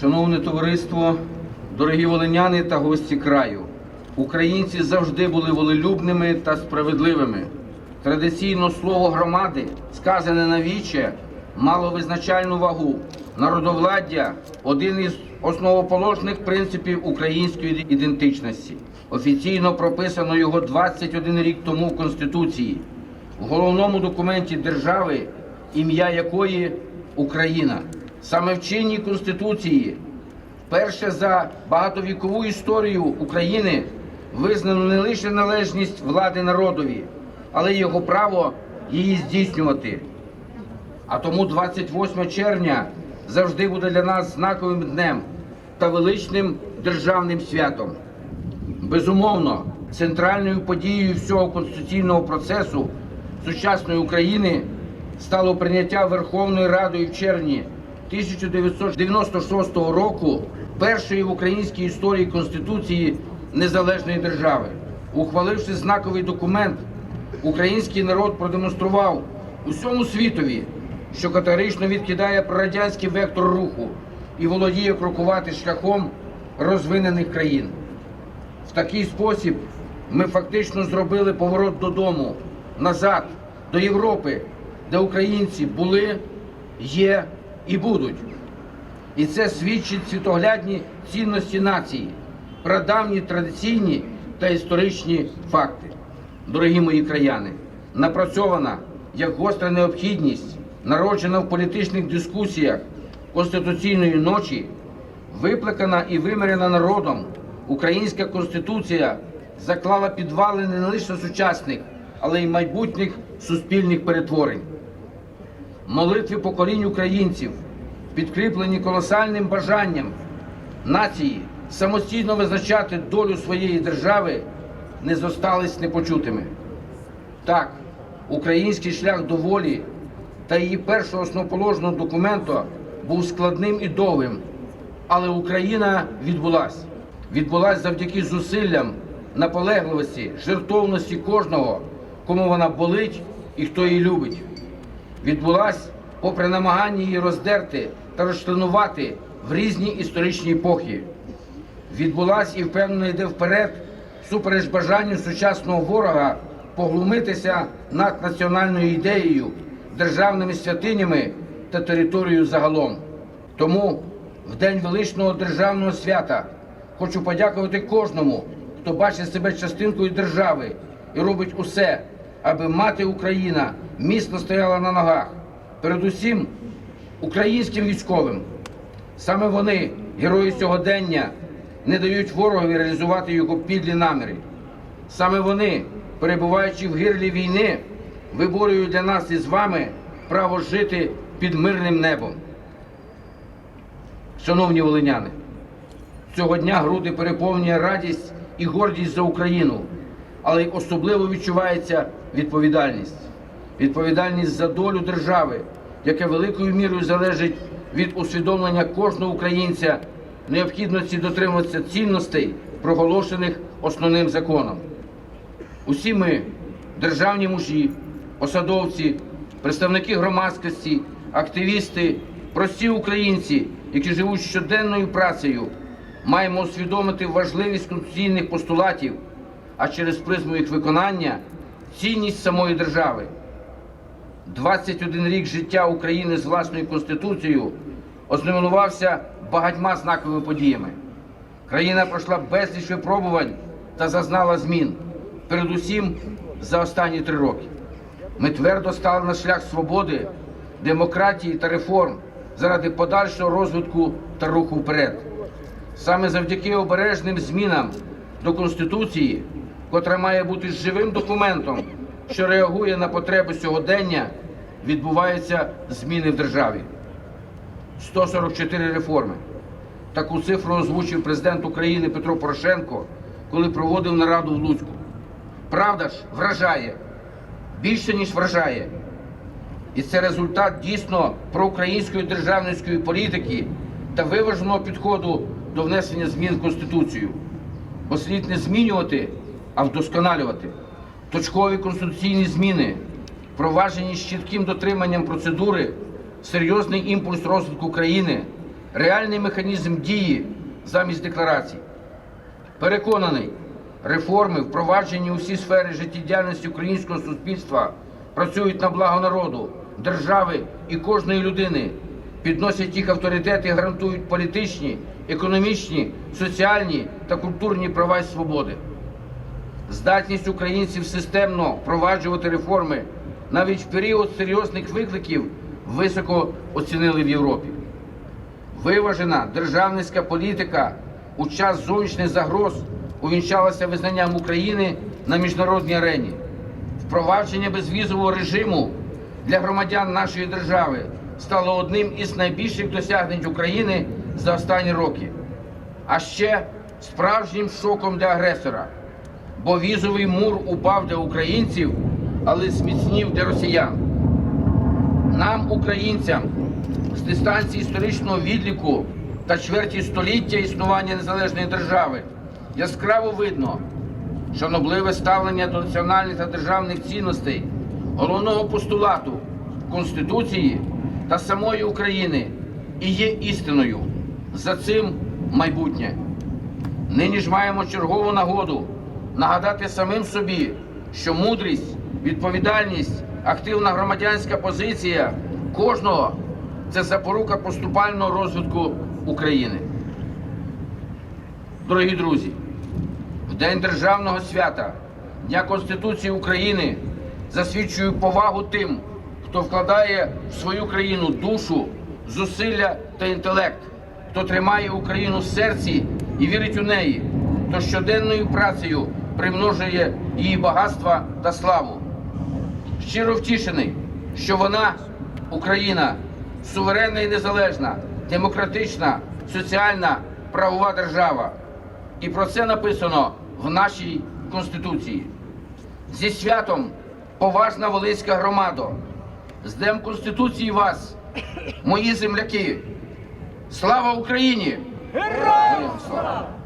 Шановне товариство, дорогі волиняни та гості краю, українці завжди були волелюбними та справедливими. Традиційно слово громади, сказане на віче, мало визначальну вагу. Народовладдя один із основоположних принципів української ідентичності. Офіційно прописано його 21 рік тому в Конституції, в головному документі держави, ім'я якої Україна. Саме в чинній Конституції Перше за багатовікову історію України визнано не лише належність влади народові, але й його право її здійснювати. А тому 28 червня завжди буде для нас знаковим днем та величним державним святом. Безумовно, центральною подією всього конституційного процесу сучасної України стало прийняття Верховною Радою в червні 1996 року першої в українській історії Конституції незалежної держави. Ухваливши знаковий документ, український народ продемонстрував усьому світові, що категорично відкидає прорадянський вектор руху і володіє крокувати шляхом розвинених країн. В такий спосіб ми фактично зробили поворот додому, назад, до Європи, де українці були, є і будуть. І це свідчить світоглядні цінності нації, прадавні традиційні та історичні факти. Дорогі мої краяни, напрацьована як гостра необхідність, народжена в політичних дискусіях Конституційної ночі, виплакана і вимірена народом, українська конституція заклала підвалини не лише сучасних, але й майбутніх суспільних перетворень. Молитви поколінь українців, підкріплені колосальним бажанням нації самостійно визначати долю своєї держави, не зостались непочутими. Так, український шлях до волі та її першого основоположного документу був складним і довгим, але Україна відбулась. Відбулась завдяки зусиллям, наполегливості, жертовності кожного, кому вона болить і хто її любить. Відбулась попри намагання її роздерти та розчленувати в різні історичні епохи. Відбулась і впевнено йде вперед, супереч бажанню сучасного ворога поглумитися над національною ідеєю, державними святинями та територією загалом. Тому в день величного державного свята хочу подякувати кожному, хто бачить себе частинкою держави і робить усе, аби мати Україна міцно стояла на ногах. Передусім українським військовим. Саме вони, герої сьогодення, не дають ворогові реалізувати його підлі наміри. Саме вони, перебуваючи в гирлі війни, виборюють для нас із вами право жити під мирним небом. Шановні волиняни, цього дня груди переповнює радість і гордість за Україну, але й особливо відчувається відповідальність. Відповідальність за долю держави, яка великою мірою залежить від усвідомлення кожного українця необхідності дотримуватися цінностей, проголошених основним законом. Усі ми, державні мужі, посадовці, представники громадськості, активісти, прості українці, які живуть щоденною працею, маємо усвідомити важливість конституційних постулатів, а через призму їх виконання цінність самої держави. 21 рік життя України з власною конституцією ознаменувався багатьма знаковими подіями. Країна пройшла безліч випробувань та зазнала змін, передусім за останні три роки. Ми твердо стали на шлях свободи, демократії та реформ заради подальшого розвитку та руху вперед. Саме завдяки обережним змінам до Конституції, котра має бути живим документом, що реагує на потреби сьогодення, відбуваються зміни в державі. 144 реформи. Таку цифру озвучив президент України Петро Порошенко, коли проводив нараду в Луцьку. Правда ж вражає, більше ніж вражає. І це результат дійсно проукраїнської державницької політики та виваженого підходу до внесення змін в Конституцію. Бо слід не змінювати, а вдосконалювати. Точкові конституційні зміни, впроваджені з чітким дотриманням процедури, серйозний імпульс розвитку країни, реальний механізм дії замість декларацій. Переконаний, реформи, впроваджені у всі сфери життєдіяльності українського суспільства, працюють на благо народу, держави і кожної людини, підносять їх авторитет і гарантують політичні, економічні, соціальні та культурні права і свободи. Здатність українців системно впроваджувати реформи навіть в період серйозних викликів високо оцінили в Європі. Виважена державницька політика у час зовнішніх загроз увінчалася визнанням України на міжнародній арені. Впровадження безвізового режиму для громадян нашої держави стало одним із найбільших досягнень України за останні роки. А ще справжнім шоком для агресора, бо візовий мур упав для українців, але зміцнів для росіян. Нам, українцям, з дистанції історичного відліку та чверті століття існування незалежної держави яскраво видно, шанобливе ставлення до національних та державних цінностей, головного постулату Конституції та самої України і є істиною. За цим майбутнє. Нині ж маємо чергову нагоду нагадати самим собі, що мудрість, відповідальність, активна громадянська позиція кожного це запорука поступального розвитку України. Дорогі друзі, в День державного свята, Дня Конституції України засвідчую повагу тим, хто вкладає в свою країну душу, зусилля та інтелект, хто тримає Україну в серці і вірить у неї, хто щоденною працею примножує її багатства та славу. Щиро втішений, що вона, Україна, суверенна і незалежна, демократична, соціальна, правова держава. І про це написано в нашій Конституції. Зі святом поважна Волинська громада. З Днем Конституції вас, мої земляки. Слава Україні! Героям слава!